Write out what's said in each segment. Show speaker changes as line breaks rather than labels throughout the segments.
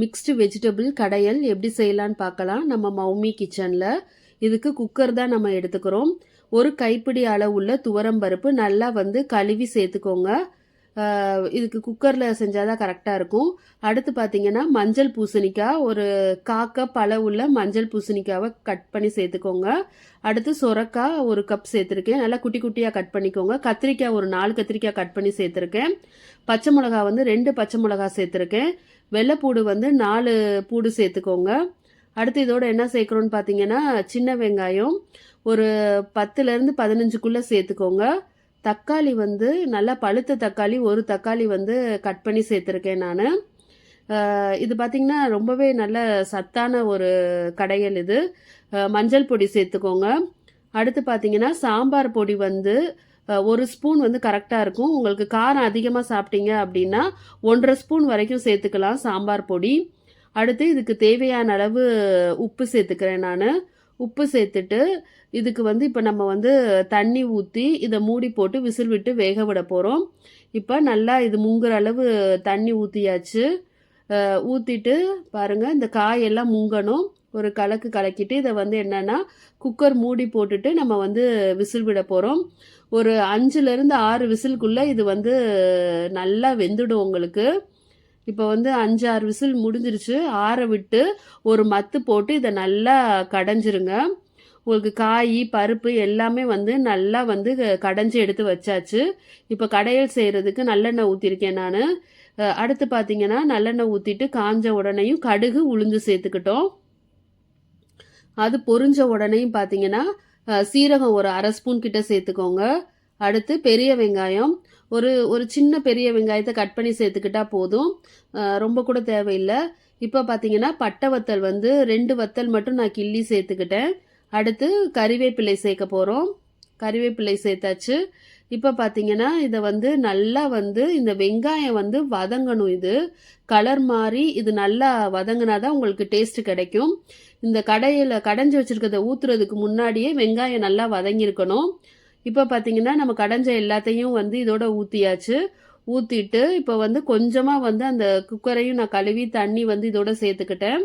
Mixed vegetable கடையல் எப்படி செய்யலான்னு பார்க்கலாம். நம்ம மௌமி கிச்சனில் இதுக்கு குக்கர் தான் நம்ம எடுத்துக்கிறோம். ஒரு கைப்பிடி அளவுள்ள துவரம்பருப்பு நல்லா வந்து கழுவி சேர்த்துக்கோங்க. இதுக்கு குக்கரில் செஞ்சால் தான் கரெக்டாக இருக்கும். அடுத்து பார்த்தீங்கன்னா மஞ்சள் பூசணிக்காய் ஒரு காக்கப் அளவுள்ள மஞ்சள் பூசணிக்காவை கட் பண்ணி சேர்த்துக்கோங்க. அடுத்து சொரக்காய் ஒரு கப் சேர்த்துருக்கேன். நல்லா குட்டி குட்டியாக கட் பண்ணிக்கோங்க. கத்திரிக்காய் ஒரு நாலு கத்திரிக்காய் கட் பண்ணி சேர்த்துருக்கேன். பச்சை மிளகா வந்து ரெண்டு பச்சை மிளகா சேர்த்துருக்கேன். வெள்ளைப்பூடு வந்து நாலு பூடு சேர்த்துக்கோங்க. அடுத்து இதோட என்ன சேர்க்குறோன்னு பார்த்தீங்கன்னா சின்ன வெங்காயம் ஒரு பத்துலேருந்து பதினஞ்சுக்குள்ளே சேர்த்துக்கோங்க. தக்காளி வந்து நல்லா பழுத்த தக்காளி ஒரு தக்காளி வந்து கட் பண்ணி சேர்த்துருக்கேன் நான். இது பார்த்திங்கன்னா ரொம்பவே நல்ல சத்தான ஒரு கடையல் இது. மஞ்சள் பொடி சேர்த்துக்கோங்க. அடுத்து பார்த்தீங்கன்னா சாம்பார் பொடி வந்து ஒரு ஸ்பூன் வந்து கரெக்டாக இருக்கும். உங்களுக்கு காரம் அதிகமாக சாப்பிட்டீங்க அப்படின்னா ஒன்றரை ஸ்பூன் வரைக்கும் சேர்த்துக்கலாம் சாம்பார் பொடி. அடுத்து இதுக்கு தேவையான அளவு உப்பு சேர்த்துக்கிறேன் நான். உப்பு சேர்த்துட்டு இதுக்கு வந்து இப்போ நம்ம வந்து தண்ணி ஊற்றி இதை மூடி போட்டு விசில் விட்டு வேக விட போகிறோம் இப்போ நல்லா இது முங்குற அளவு தண்ணி ஊற்றியாச்சு ஊற்றிட்டு பாருங்கள் இந்த காயெல்லாம் முங்கணும். ஒரு கலக்கு கலக்கிட்டு இதை வந்து என்னென்னா குக்கர் மூடி போட்டுட்டு நம்ம வந்து விசில் விட போகிறோம் ஒரு அஞ்சுலேருந்து ஆறு விசிலுக்குள்ளே இது வந்து நல்லா வெந்துடும் உங்களுக்கு. இப்போ வந்து அஞ்சு ஆறு விசில் முடிஞ்சிருச்சு. ஆற விட்டு ஒரு மத்து போட்டு இதை நல்லா கடைஞ்சிருங்க. உங்களுக்கு காய் பருப்பு எல்லாமே வந்து நல்லா வந்து கடைஞ்சி எடுத்து வச்சாச்சு. இப்போ கடையல் செய்கிறதுக்கு நல்லெண்ணெய் ஊற்றிருக்கேன் நான். அடுத்து பார்த்தீங்கன்னா நல்லெண்ணெய் ஊற்றிட்டு காஞ்ச உடனேயும் கடுகு உளுந்து சேர்த்துக்கிட்டோம். அது பொரிஞ்ச உடனேயும் பார்த்தீங்கன்னா சீரகம் ஒரு அரை ஸ்பூன் கிட்ட சேர்த்துக்கோங்க. அடுத்து பெரிய வெங்காயம். ஒரு ஒரு சின்ன பெரிய வெங்காயத்தை கட் பண்ணி சேர்த்துக்கிட்டா போதும். ரொம்ப கூட தேவையில்லை. இப்போ பார்த்தீங்கன்னா பட்டை வத்தல் வந்து ரெண்டு வத்தல் மட்டும் நான் கிள்ளி சேர்த்துக்கிட்டேன். அடுத்து கறிவேப்பிலை சேர்க்க போகிறோம் கறிவேப்பிலை சேர்த்தாச்சு. இப்போ பார்த்தீங்கன்னா இதை வந்து நல்லா வந்து இந்த வெங்காயம் வந்து வதங்கணும் இது. கலர் மாறி இது நல்லா வதங்கினா தான் உங்களுக்கு டேஸ்ட்டு கிடைக்கும். இந்த கடையில் கடைஞ்சி வச்சுருக்கத ஊற்றுறதுக்கு முன்னாடியே வெங்காயம் நல்லா வதங்கியிருக்கணும். இப்போ பார்த்தீங்கன்னா நம்ம கடைஞ்ச எல்லாத்தையும் வந்து இதோட ஊற்றியாச்சு ஊற்றிட்டு இப்போ வந்து கொஞ்சமாக வந்து அந்த குக்கரையும் நான் கழுவி தண்ணி வந்து இதோட சேர்த்துக்கிட்டேன்.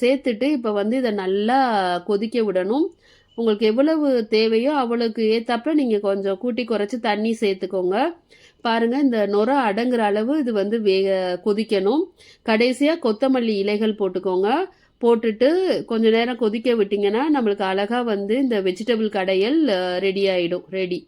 சேர்த்துட்டு இப்போ வந்து இதை நல்லா கொதிக்க விடணும். உங்களுக்கு எவ்வளவு தேவையோ அவ்வளவுக்கு ஏத்தாப்புல நீங்கள் கொஞ்சம் கூட்டி குறைச்சி தண்ணி சேர்த்துக்கோங்க. பாருங்கள் இந்த நுர அடங்குற அளவு இது வந்து வேக கொதிக்கணும். கடைசியாக கொத்தமல்லி இலைகள் போட்டுக்கோங்க. போட்டுட்டு கொஞ்ச நேரம் கொதிக்க விட்டிங்கன்னா நம்மளுக்கு அழகாக வந்து இந்த வெஜிடபிள் கடையல் ரெடி ஆகிடும் ரெடி